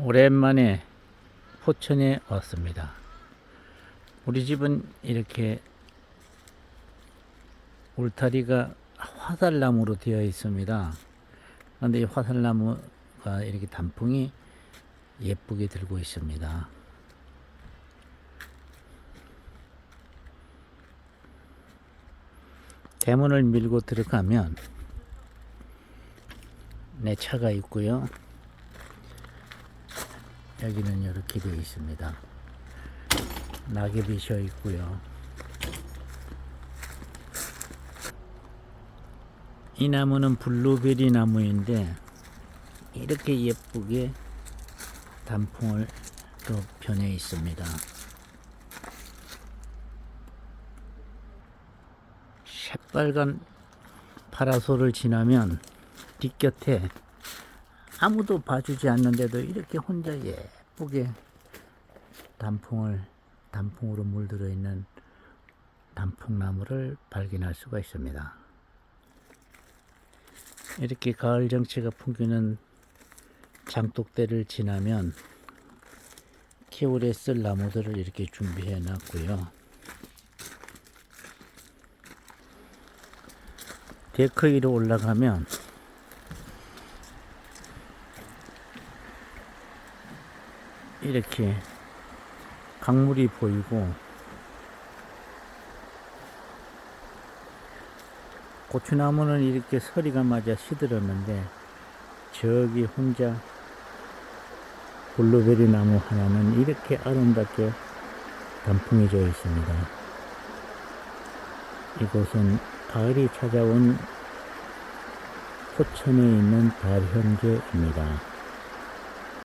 오랜만에 포천에 왔습니다. 우리 집은 이렇게 울타리가 화살나무로 되어 있습니다. 그런데 이 화살나무가 이렇게 단풍이 예쁘게 들고 있습니다. 대문을 밀고 들어가면 내 차가 있고요. 여기는 이렇게 되어 있습니다. 낙엽이 져 있고요. 이 나무는 블루베리 나무인데 이렇게 예쁘게 단풍을 또 변해 있습니다. 새빨간 파라솔을 지나면 뒷곁에 아무도 봐주지 않는데도 이렇게 혼자 예쁘게 단풍을 단풍으로 물들어 있는 단풍나무를 발견할 수가 있습니다. 이렇게 가을 정취가 풍기는 장독대를 지나면 겨울에 쓸 나무들을 이렇게 준비해 놨고요. 데크 위로 올라가면 이렇게 강물이 보이고 고추나무는 이렇게 서리가 맞아 시들었는데 저기 혼자 블루베리 나무 하나는 이렇게 아름답게 단풍이 져 있습니다. 이곳은 가을이 찾아온 포천에 있는 달현제입니다.